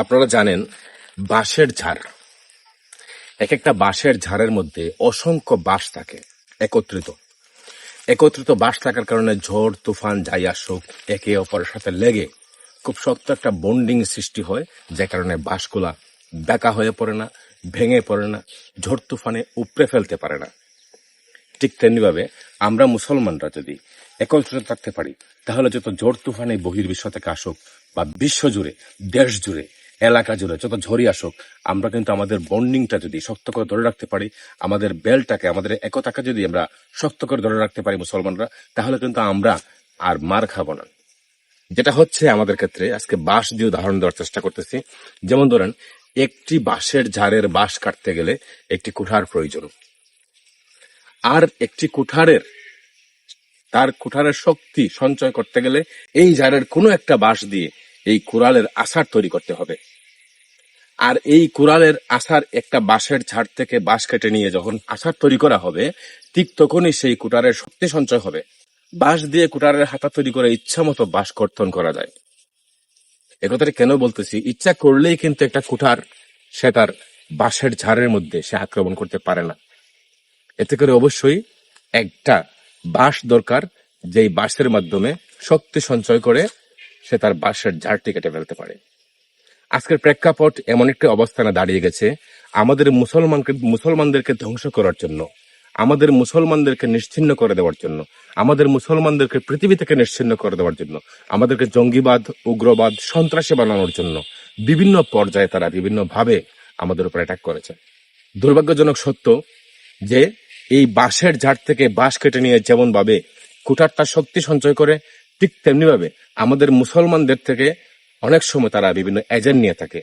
আপনারা জানেন, বাঁশের ঝাড়। এক একটা বাঁশের ঝাড়ের মধ্যে অসংখ্য বাঁশ থাকে, একত্রিত। একত্রিত বাঁশ থাকার কারণে ঝড়, তুফান, যাই আসুক, একে অপরের সাথে লেগে খুব শক্ত একটা বন্ডিং সৃষ্টি হয়, যে কারণে বাঁশগুলা বেঁকা হয়ে পড়ে না, ভেঙে পড়ে না, ঝড়, তুফানে উপড়ে ফেলতে পারে না। ঠিক তেমনিভাবে আমরা মুসলমানরা যদি একত্রিত থাকতে পারি, তাহলে যত ঝড়, তুফানে বহির্বিশ্ব থেকে আসুক বা বিশ্ব জুড়ে, দেশ জুড়ে এলাকা জুড়ে যত ঝড়ই আসুক, আমরা কিন্তু আমাদের বন্ডিংটা যদি শক্ত করে ধরে রাখতে পারি, আমাদের বেলটাকে আমাদের একতাকে যদি আমরা শক্ত করে ধরে রাখতে পারি মুসলমানরা, তাহলে কিন্তু আমরা আর মার খাব না। যেটা হচ্ছে আমাদের ক্ষেত্রে, আজকে বাঁশ দিয়ে উদাহরণ দেওয়ার চেষ্টা করতেছি। যেমন ধরেন, একটি বাঁশের ঝাড়ের বাঁশ কাটতে গেলে একটি কুঠার প্রয়োজন। আর একটি কুঠারের, তার কুঠারের শক্তি সঞ্চয় করতে গেলে এই ঝাড়ের কোনো একটা বাঁশ দিয়ে এই কুড়ালের আসার তৈরি করতে হবে। আর এই কুড়ালের আসার একটা বাঁশের ঝাড় থেকে বাঁশ কেটে নিয়ে যখন আসার তৈরি করা হবে, ঠিক তখনই সেই কুটারের শক্তি সঞ্চয় হবে। বাঁশ দিয়ে কুটারের হাতা তৈরি করে ইচ্ছা মতো বাঁশ কর্তন করা যায়। একথাটা কেন বলতেছি? ইচ্ছা করলেই কিন্তু একটা কুঠার সে তার বাঁশের ঝাড়ের মধ্যে সে আক্রমণ করতে পারে না। এতে করে অবশ্যই একটা বাঁশ দরকার, যেই বাঁশের মাধ্যমে শক্তি সঞ্চয় করে সে তার বাঁশের ঝাড়টি কেটে ফেলতে পারে। আজকের প্রেক্ষাপট এমন একটি অবস্থানে দাঁড়িয়ে গেছে, আমাদের মুসলমানকে, মুসলমানদেরকে ধ্বংস করার জন্য, আমাদের মুসলমানদেরকে নিশ্চিন্ন করে দেওয়ার জন্য, আমাদের মুসলমানদেরকে পৃথিবী থেকে নিশ্চিন্ন করে দেওয়ার জন্য, আমাদেরকে জঙ্গিবাদ, উগ্রবাদ, সন্ত্রাসী বানানোর জন্য বিভিন্ন পর্যায়ে তারা বিভিন্ন ভাবে আমাদের উপর অ্যাটাক করেছে। দুর্ভাগ্যজনক সত্য যে এই বাঁশের ঝাড় থেকে বাঁশ কেটে নিয়ে যেমন ভাবে কুঠার তার শক্তি সঞ্চয় করে, ঠিক তেমনিভাবে আমাদের মুসলমানদের থেকে অনেক সময় তারা বিভিন্ন এজেন্ট নিয়ে থাকে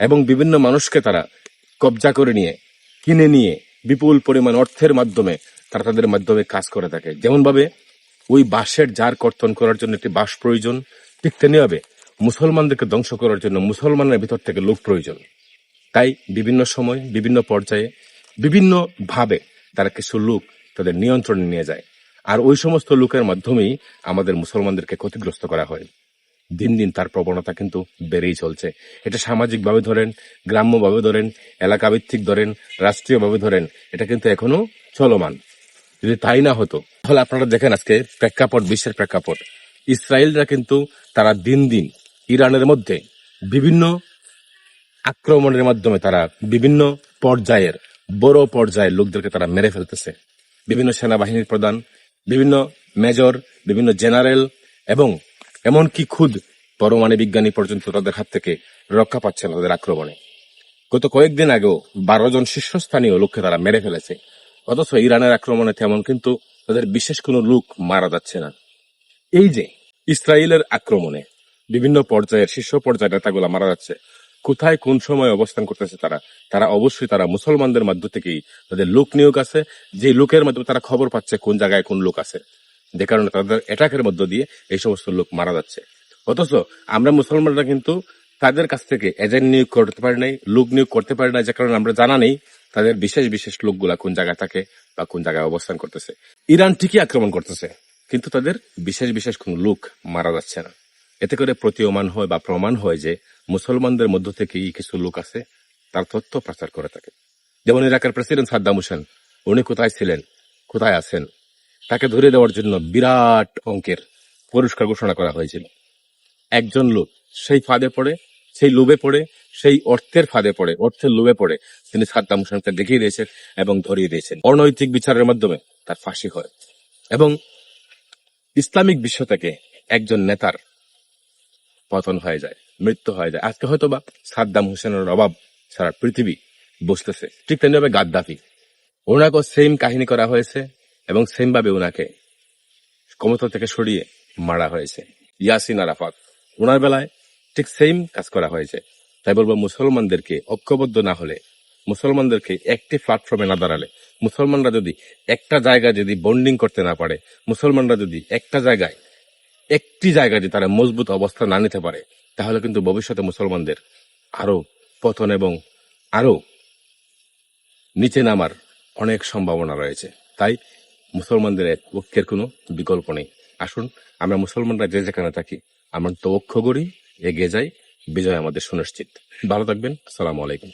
এবং বিভিন্ন মানুষকে তারা কবজা করে নিয়ে, কিনে নিয়ে বিপুল পরিমাণ অর্থের মাধ্যমে তারা তাদের মাধ্যমে কাজ করে থাকে। যেমনভাবে ওই বাঁশের জার কর্তন করার জন্য একটি বাঁশ প্রয়োজন, ঠিক তেমনি ভাবে মুসলমানদেরকে ধ্বংস করার জন্য মুসলমানের ভিতর থেকে লোক প্রয়োজন। তাই বিভিন্ন সময়, বিভিন্ন পর্যায়ে, বিভিন্ন ভাবে তারা কিছু লোক তাদের নিয়ন্ত্রণে নিয়ে যায়। আর ওই সমস্ত লোকের মাধ্যমেই আমাদের মুসলমানদেরকে ক্ষতিগ্রস্ত করা হয়। দিন দিন তার প্রবণতা কিন্তু বেড়েই চলছে। এটা সামাজিকভাবে ধরেন, গ্রাম্যভাবে ধরেন, এলাকাভিত্তিক ধরেন, রাষ্ট্রীয়ভাবে ধরেন, এটা কিন্তু এখনও চলমান। যদি তাই না হতো, তাহলে আপনারা দেখেন আজকে প্রেক্ষাপট, বিশ্বের প্রেক্ষাপট। ইসরায়েলরা কিন্তু তারা দিন দিন ইরানের মধ্যে বিভিন্ন আক্রমণের মাধ্যমে তারা বিভিন্ন পর্যায়ের, বড় পর্যায়ের লোকদেরকে তারা মেরে ফেলতেছে। বিভিন্ন সেনাবাহিনীর প্রধান, বিভিন্ন মেজর, বিভিন্ন জেনারেল এবং এমনকি খুদ পরমাণু বিজ্ঞানী পর্যন্ত তাদের হাত থেকে রক্ষা পাচ্ছে না তাদের আক্রমণে। গত কয়েকদিন আগেও বারো জন শীর্ষস্থানীয় লোককে তারা মেরে ফেলেছে। অথচ ইরানের আক্রমণে তেমন কিন্তু তাদের বিশেষ কোনো লোক মারা যাচ্ছে না। এই যে ইসরায়েলের আক্রমণে বিভিন্ন পর্যায়ের শীর্ষ পর্যায়ের নেতাগুলা মারা যাচ্ছে, কোথায় কোন সময় অবস্থান করতেছে তারা তারা অবশ্যই তারা মুসলমানদের মধ্য থেকেই তাদের লোক নিয়োগ আছে। যে লোকের মাধ্যমে তারা খবর পাচ্ছে কোন জায়গায় কোন লোক আছে। যে কারণে তাদের অ্যাটাকের মধ্য দিয়ে এই সমস্ত লোক মারা যাচ্ছে। অথচ আমরা মুসলমানরা কিন্তু তাদের কাছ থেকে এজেন্ট নিয়োগ করতে পারি নাই, লোক নিয়োগ করতে পারি না যে কারণে আমরা জানা নেই তাদের বিশেষ বিশেষ লোকগুলা কোন জায়গায় থাকে বা কোন জায়গায় অবস্থান করতেছে। ইরান ঠিকই আক্রমণ করতেছে, কিন্তু তাদের বিশেষ বিশেষ কোন লোক মারা যাচ্ছে না। এতে করে প্রতীয়মান হয় বা প্রমাণ হয় যে মুসলমানদের মধ্য থেকেই কিছু লোক আছে, তার তথ্য প্রচার করে থাকে। যেমন ইরাকের প্রেসিডেন্ট সাদ্দাম হোসেন, উনি কোথায় ছিলেন, কোথায় আছেন? তাকে ধরে দেওয়ার জন্য বিরাট অঙ্কের পুরস্কার ঘোষণা করা হয়েছিল। একজন লোক সেই ফাঁদে পড়ে, সেই লোভে পড়ে, সেই অর্থের ফাঁদে পড়ে, অর্থের লোভে পড়ে তিনি সাদ্দাম হোসেনকে দেখিয়ে দিয়েছেন এবং ধরিয়ে দিয়েছেন। অনৈতিক বিচারের মাধ্যমে তার ফাঁসি হয় এবং ইসলামিক বিশ্ব থেকে একজন নেতার পতন হয়ে যায়, মৃত্যু হয়ে যায়। আজকে হয়তো বা সাদ্দাম হোসেনের অভাব সারা পৃথিবী বসতেছে ঠিক তেমনিভাবে গাদ্দাফি। ওনাকেও সেম কাহিনী করা হয়েছে। এবং সেমভাবে ওনাকে ক্ষমতা থেকে সরিয়ে মারা হয়েছে। ইয়াসিন আরাফাত। ওনার বেলায় ঠিক সেম কাজ করা হয়েছে। তাই বলব মুসলমানদেরকে ঐক্যবদ্ধ না হলে, মুসলমানদেরকে একটি প্ল্যাটফর্মে না দাঁড়ালে, মুসলমানরা যদি একটা জায়গায় যদি বন্ডিং করতে না পারে, মুসলমানরা যদি একটা জায়গায়, একটি জায়গায় যদি তারা মজবুত অবস্থা না নিতে পারে, তাহলে কিন্তু ভবিষ্যতে মুসলমানদের আরও পতন এবং আরও নিচে নামার অনেক সম্ভাবনা রয়েছে। তাই মুসলমানদের এক ঐক্যের কোনো বিকল্প নেই। আসুন, আমরা মুসলমানরা যে যেখানে থাকি, আমরা তো ঐক্য করি, এগিয়ে যাই, বিজয় আমাদের সুনিশ্চিত। ভালো থাকবেন সালাম আলাইকুম।